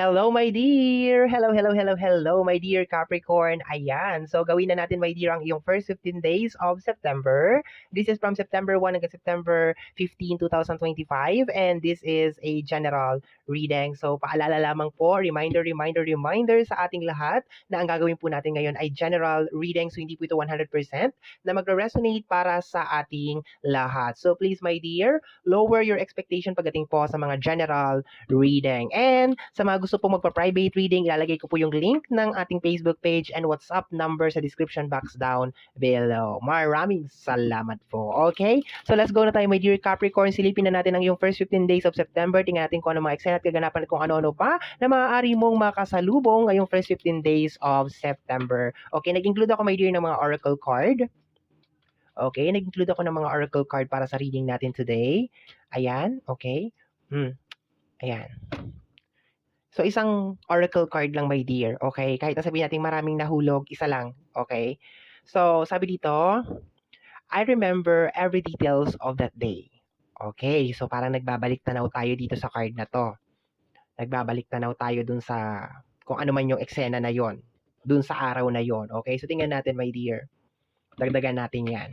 Hello, my dear! Hello, hello, hello, hello, my dear Capricorn. Ayan. So, gawin na natin, my dear, ang iyong first 15 days of September. This is from September 1 hanggang September 15, 2025. And this is a general reading. So, paalala lamang po, reminder, reminder, reminder sa ating lahat na ang gagawin po natin ngayon ay general reading. So, hindi po ito 100% na magre-resonate para sa ating lahat. So, please, my dear, lower your expectation pagdating po sa mga general reading. And sa mga gusto po magpa-private reading, ilalagay ko po yung link ng ating Facebook page and WhatsApp number sa description box down below. Maraming salamat po. Okay? So let's go na tayo, my dear Capricorn. Silipin na natin ang yung first 15 days of September. Tingnan natin kung ano mga eksena at kaganapan kung ano-ano pa na maaari mong makasalubong ngayong first 15 days of September. Okay, nag-include ako, my dear, ng mga oracle card. Okay, nag-include ako ng mga oracle card para sa reading natin today. Ayan, okay. Hmm. Ayan. So, isang oracle card lang, my dear. Okay? Kahit na sabihin natin maraming nahulog, isa lang. Okay? So, sabi dito, I remember every details of that day. Okay? So, parang nagbabalik tanaw tayo dito sa card na to. Nagbabalik tanaw tayo dun sa kung ano man yung eksena na yon dun sa araw na yon Okay? So, tingnan natin, my dear. Dagdagan natin yan.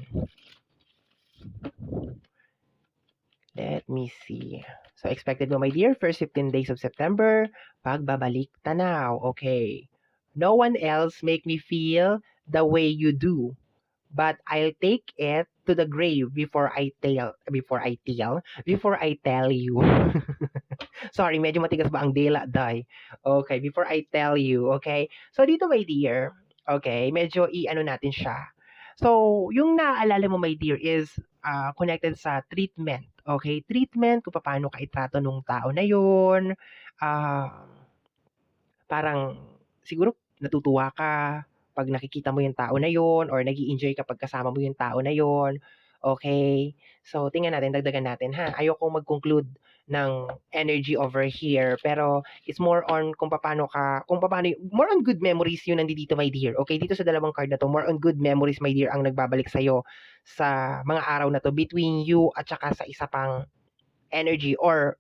Let me see. So, expected mo, my dear, first 15 days of September, pagbabalik tanaw. Okay. No one else make me feel the way you do. But I'll take it to the grave before I tell, before I tell, before I tell you. Sorry, medyo matigas ba ang dila, day? Okay, before I tell you, okay? So, dito, my dear, okay, medyo i-ano natin siya. So, yung naaalala mo, my dear, is uh, connected sa treatment. Okay, treatment, kung paano ka itrato nung tao na yun. Uh, parang, siguro, natutuwa ka pag nakikita mo yung tao na yun or nag enjoy ka pag kasama mo yung tao na yun. Okay? So, tingnan natin, dagdagan natin ha. Ayoko mag-conclude ng energy over here. Pero, it's more on kung paano ka, kung paano, more on good memories yun nandito, my dear. Okay? Dito sa dalawang card na to, more on good memories, my dear, ang nagbabalik sa'yo sa mga araw na to between you at saka sa isa pang energy or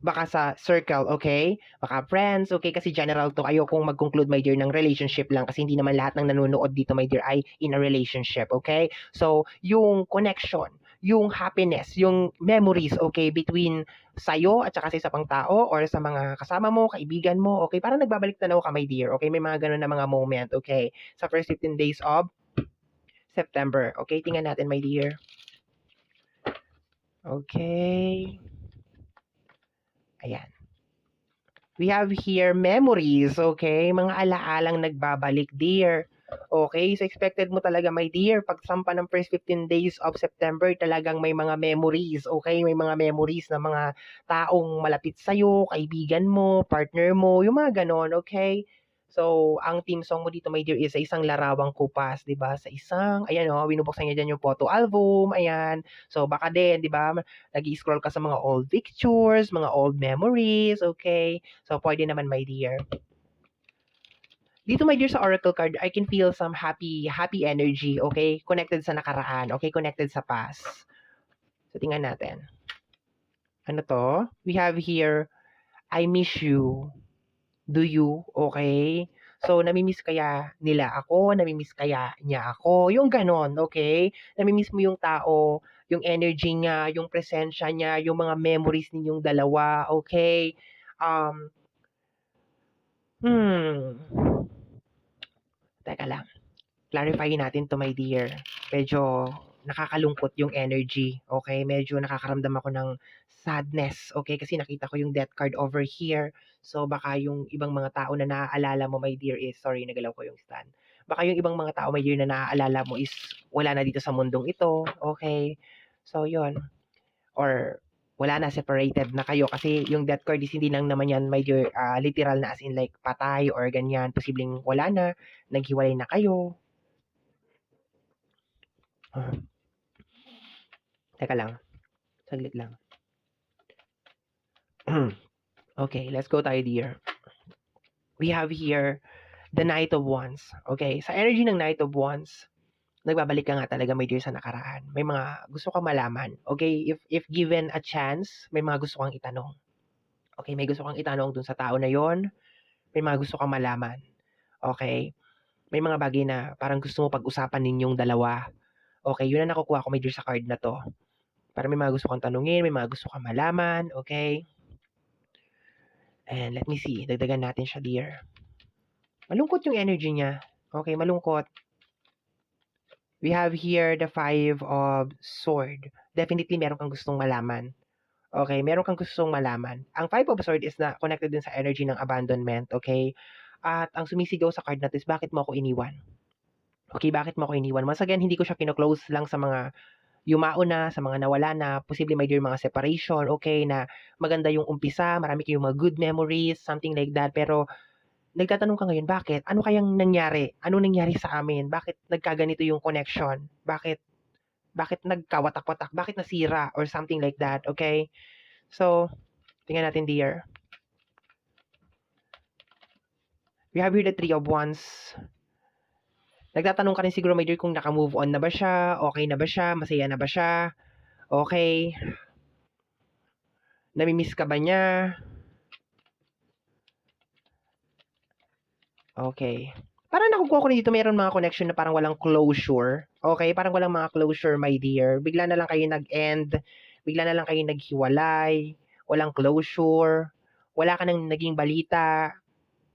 baka sa circle, okay? Baka friends, okay? Kasi general to, ayokong mag-conclude, my dear, ng relationship lang kasi hindi naman lahat ng nanonood dito, my dear, ay in a relationship, okay? So, yung connection, yung happiness, yung memories, okay, between sa'yo at saka sa isa pang tao or sa mga kasama mo, kaibigan mo, okay? Parang nagbabalik tanaw ka, my dear, okay? May mga ganun na mga moment, okay? Sa first 15 days of September, okay? Tingnan natin, my dear. Okay. Ayan. We have here memories, okay? Mga alaalang nagbabalik, dear. Okay, so expected mo talaga, my dear, pagsampa ng first 15 days of September, talagang may mga memories, okay? May mga memories na mga taong malapit sa'yo, kaibigan mo, partner mo, yung mga ganon, okay? So, ang team song mo dito, my dear, is sa isang larawang kupas, 'di ba? Sa isang, ayan oh, binubuksan niya diyan yung photo album, ayan. So, baka din, 'di ba? Nag-scroll ka sa mga old pictures, mga old memories, okay? So, pwede naman, my dear. Dito, my dear, sa Oracle card, I can feel some happy, happy energy, okay? Connected sa nakaraan, okay? Connected sa past. So, tingnan natin. Ano to? We have here, I miss you do you, okay? So, namimiss kaya nila ako, namimiss kaya niya ako, yung ganon, okay? Namimiss mo yung tao, yung energy niya, yung presensya niya, yung mga memories ninyong dalawa, okay? Um, hmm, teka lang, clarify natin to my dear. Medyo nakakalungkot yung energy, okay? Medyo nakakaramdam ako ng sadness, okay? Kasi nakita ko yung death card over here. So, baka yung ibang mga tao na naaalala mo, my dear, is, sorry, nagalaw ko yung stand. Baka yung ibang mga tao, my dear, na naaalala mo is wala na dito sa mundong ito, okay? So, yon Or, wala na, separated na kayo. Kasi yung death card is hindi lang naman yan, dear, uh, literal na as in like patay or ganyan. Posibleng wala na, naghiwalay na kayo. Uh, teka lang. Saglit lang. okay, let's go tayo dear. We have here the Knight of Wands. Okay, sa energy ng Knight of Wands, nagbabalik ka nga talaga may dear sa nakaraan. May mga gusto kang malaman. Okay, if if given a chance, may mga gusto kang itanong. Okay, may gusto kang itanong dun sa tao na yon. May mga gusto kang malaman. Okay? May mga bagay na parang gusto mo pag-usapan ninyong dalawa. Okay, yun ang nakukuha ko may dear sa card na to. Para may mga gusto kang tanungin, may mga gusto kang malaman. Okay? And let me see. Dagdagan natin siya, dear. Malungkot yung energy niya. Okay, malungkot. We have here the five of sword. Definitely meron kang gustong malaman. Okay, meron kang gustong malaman. Ang five of sword is na connected din sa energy ng abandonment. Okay? At ang sumisigaw sa card na to is bakit mo ako iniwan? Okay, bakit mo ako iniwan? Once again, hindi ko siya kino-close lang sa mga yumao na, sa mga nawala na, posible may dear mga separation, okay, na maganda yung umpisa, marami kayong mga good memories, something like that. Pero nagtatanong ka ngayon, bakit? Ano kayang nangyari? Ano nangyari sa amin? Bakit nagkaganito yung connection? Bakit bakit nagkawatak-watak? Bakit nasira? Or something like that, okay? So, tingnan natin, dear. We have here the three of wands. Nagtatanong ka rin siguro, my dear, kung naka-move on na ba siya? Okay na ba siya? Masaya na ba siya? Okay. Namimiss ka ba niya? Okay. Parang nakukuha ko rin dito mayroon mga connection na parang walang closure. Okay, parang walang mga closure, my dear. Bigla na lang kayo nag-end, bigla na lang kayo naghiwalay, walang closure, wala ka nang naging balita,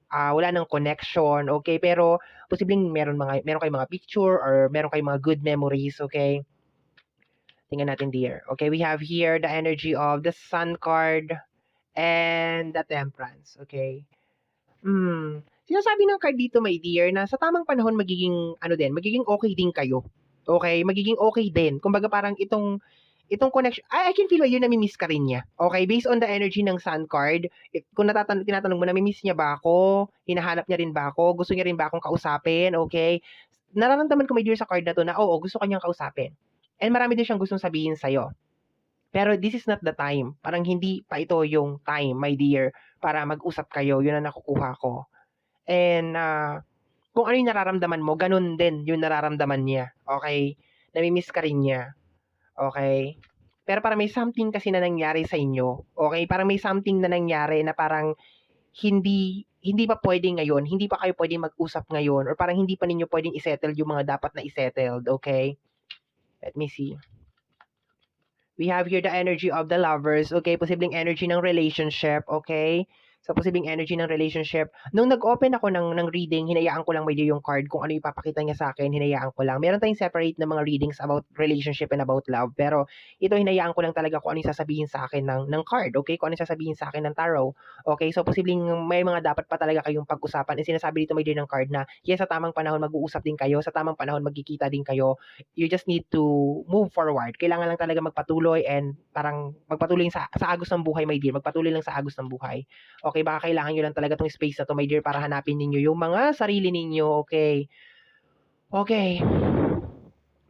ah, wala nang connection, okay? Pero posibleng meron mga meron kayong mga picture or meron kayong mga good memories, okay? Tingnan natin, dear. Okay, we have here the energy of the Sun card and the Temperance, okay? Hmm, sinasabi ng card dito, my dear, na sa tamang panahon magiging ano din, magiging okay din kayo. Okay, magiging okay din. Kumbaga parang itong itong connection, I, I can feel yun nami-miss ka rin niya. Okay, based on the energy ng Sun card, eh, kung natatanong, tinatanong mo, nami-miss niya ba ako? Hinahanap niya rin ba ako? Gusto niya rin ba akong kausapin? Okay? Nararamdaman ko, my dear, sa card na to na, oo, gusto kanyang kausapin. And marami din siyang gustong sabihin sa'yo. Pero this is not the time. Parang hindi pa ito yung time, my dear, para mag-usap kayo. Yun ang nakukuha ko. And uh, kung ano yung nararamdaman mo, ganun din yung nararamdaman niya. Okay? Namimiss ka rin niya. Okay? Pero parang may something kasi na nangyari sa inyo. Okay? Parang may something na nangyari na parang hindi hindi pa pwede ngayon, hindi pa kayo pwedeng mag-usap ngayon, or parang hindi pa ninyo pwedeng isettle yung mga dapat na isettled, okay? Let me see. We have here the energy of the lovers, okay? Posibleng energy ng relationship, okay? Sa posibleng energy ng relationship. Nung nag-open ako ng, ng reading, hinayaan ko lang may yung card kung ano ipapakita niya sa akin, hinayaan ko lang. Meron tayong separate na mga readings about relationship and about love, pero ito hinayaan ko lang talaga kung ano yung sasabihin sa akin ng, ng card, okay? Kung ano yung sasabihin sa akin ng tarot, okay? So, posibleng may mga dapat pa talaga kayong pag-usapan. And sinasabi dito may din ng card na, yes, sa tamang panahon mag-uusap din kayo, sa tamang panahon magkikita din kayo. You just need to move forward. Kailangan lang talaga magpatuloy and parang magpatuloy sa, sa agos ng buhay, my dear. Magpatuloy lang sa agos ng buhay. Okay? Okay, baka kailangan nyo lang talaga tong space na to, my dear, para hanapin ninyo yung mga sarili ninyo, okay? Okay.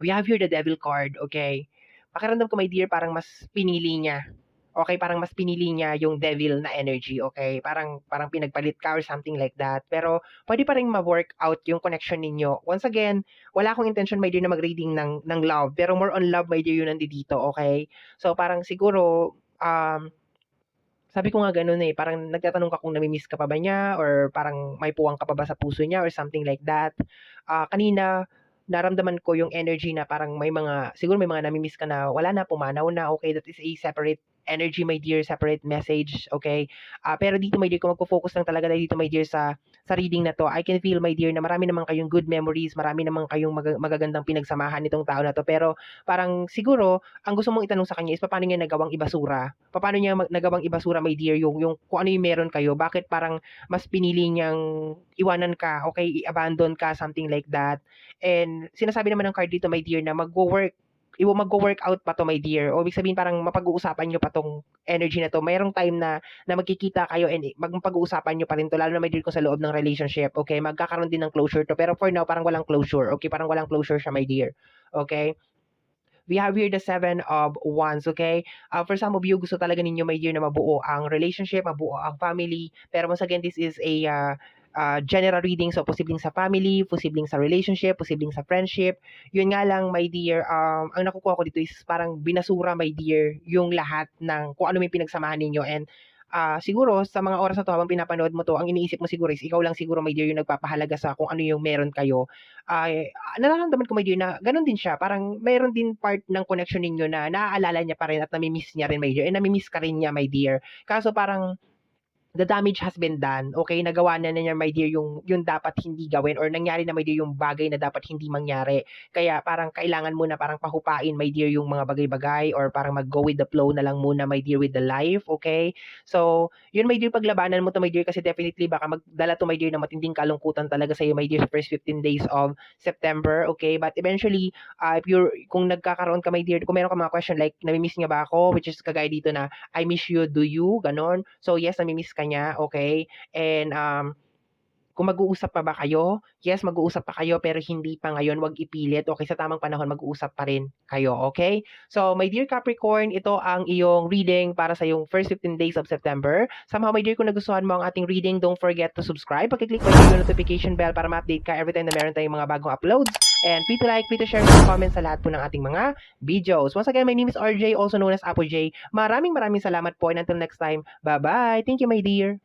We have here the devil card, okay? Pakiramdam ko, my dear, parang mas pinili niya. Okay, parang mas pinili niya yung devil na energy, okay? Parang parang pinagpalit ka or something like that. Pero pwede pa rin ma-work out yung connection ninyo. Once again, wala akong intention, my dear, na mag-reading ng, ng love. Pero more on love, my dear, yun nandito, okay? So parang siguro, um, sabi ko nga gano'n eh, parang nagtatanong ka kung nami-miss ka pa ba niya or parang may puwang ka pa ba sa puso niya or something like that. Uh, kanina, naramdaman ko yung energy na parang may mga, siguro may mga nami-miss ka na wala na, pumanaw na, okay, that is a separate energy, my dear, separate message, okay? Uh, pero dito, my dear, kung magpo-focus lang talaga dito, my dear, sa, sa reading na to, I can feel, my dear, na marami naman kayong good memories, marami naman kayong mag- magagandang pinagsamahan nitong tao na to. Pero parang siguro, ang gusto mong itanong sa kanya is paano niya nagawang ibasura? Paano niya mag- nagawang ibasura, my dear, yung, yung kung ano yung meron kayo? Bakit parang mas pinili niyang iwanan ka, okay, i-abandon ka, something like that. And sinasabi naman ng card dito, my dear, na mag-work iwo mag-workout pa to my dear. O ibig sabihin parang mapag-uusapan nyo pa tong energy na to. Mayroong time na na magkikita kayo and magpag-uusapan nyo pa rin to lalo na my dear kung sa loob ng relationship. Okay, magkakaroon din ng closure to. Pero for now parang walang closure. Okay, parang walang closure siya my dear. Okay? We have here the seven of wands, okay? Uh, for some of you, gusto talaga ninyo, my dear, na mabuo ang relationship, mabuo ang family. Pero once again, this is a uh, uh, general reading. So, posibleng sa family, posibleng sa relationship, posibleng sa friendship. Yun nga lang, my dear, um, ang nakukuha ko dito is parang binasura, my dear, yung lahat ng kung ano may pinagsamahan ninyo. And ah, siguro sa mga oras na 'to habang pinapanood mo 'to, ang iniisip mo siguro is ikaw lang siguro my dear yung nagpapahalaga sa kung ano yung meron kayo. Ay, nararamdaman ko my dear na gano'n din siya, parang meron din part ng connection ninyo na naaalala niya pa rin at nami-miss niya rin my dear, and nami-miss ka rin niya my dear. Kaso parang the damage has been done, okey, nagawa na niya my dear yung yung dapat hindi gawin or nangyari na my dear yung bagay na dapat hindi mangyari. Kaya parang kailangan mo na parang pahupain my dear yung mga bagay-bagay or parang mag-go with the flow na lang muna my dear with the life, okey? So, yun my dear paglabanan mo 'to my dear kasi definitely baka magdala 'to my dear ng matinding kalungkutan talaga sa'yo my dear sa first 15 days of September, okey? But eventually, ah, if you're kung nagkakaroon ka my dear kung meron kang mga question like, "Nami-miss niya ba ako?" Which is kagaya dito na, "I miss you, do you?" Gano'n. So, yes, nami-miss ka niya, okey? And, um, kung mag-uusap pa ba kayo? Yes, mag-uusap pa kayo pero hindi pa ngayon, 'wag ipilit, okey? Sa tamang panahon mag-uusap pa rin kayo, okey? So, my dear Capricorn, ito ang iyong reading para sa iyong first 15 days of September. Somehow my dear kung nagustuhan mo ang ating reading, don't forget to subscribe, paki-click mo yung notification bell para ma-update ka every time na meron tayong mga bagong uploads. And free to like, free to share, free comment sa lahat po ng ating mga videos. Once again, my name is RJ, also known as Apo J. Maraming maraming salamat po and until next time, bye-bye. Thank you my dear.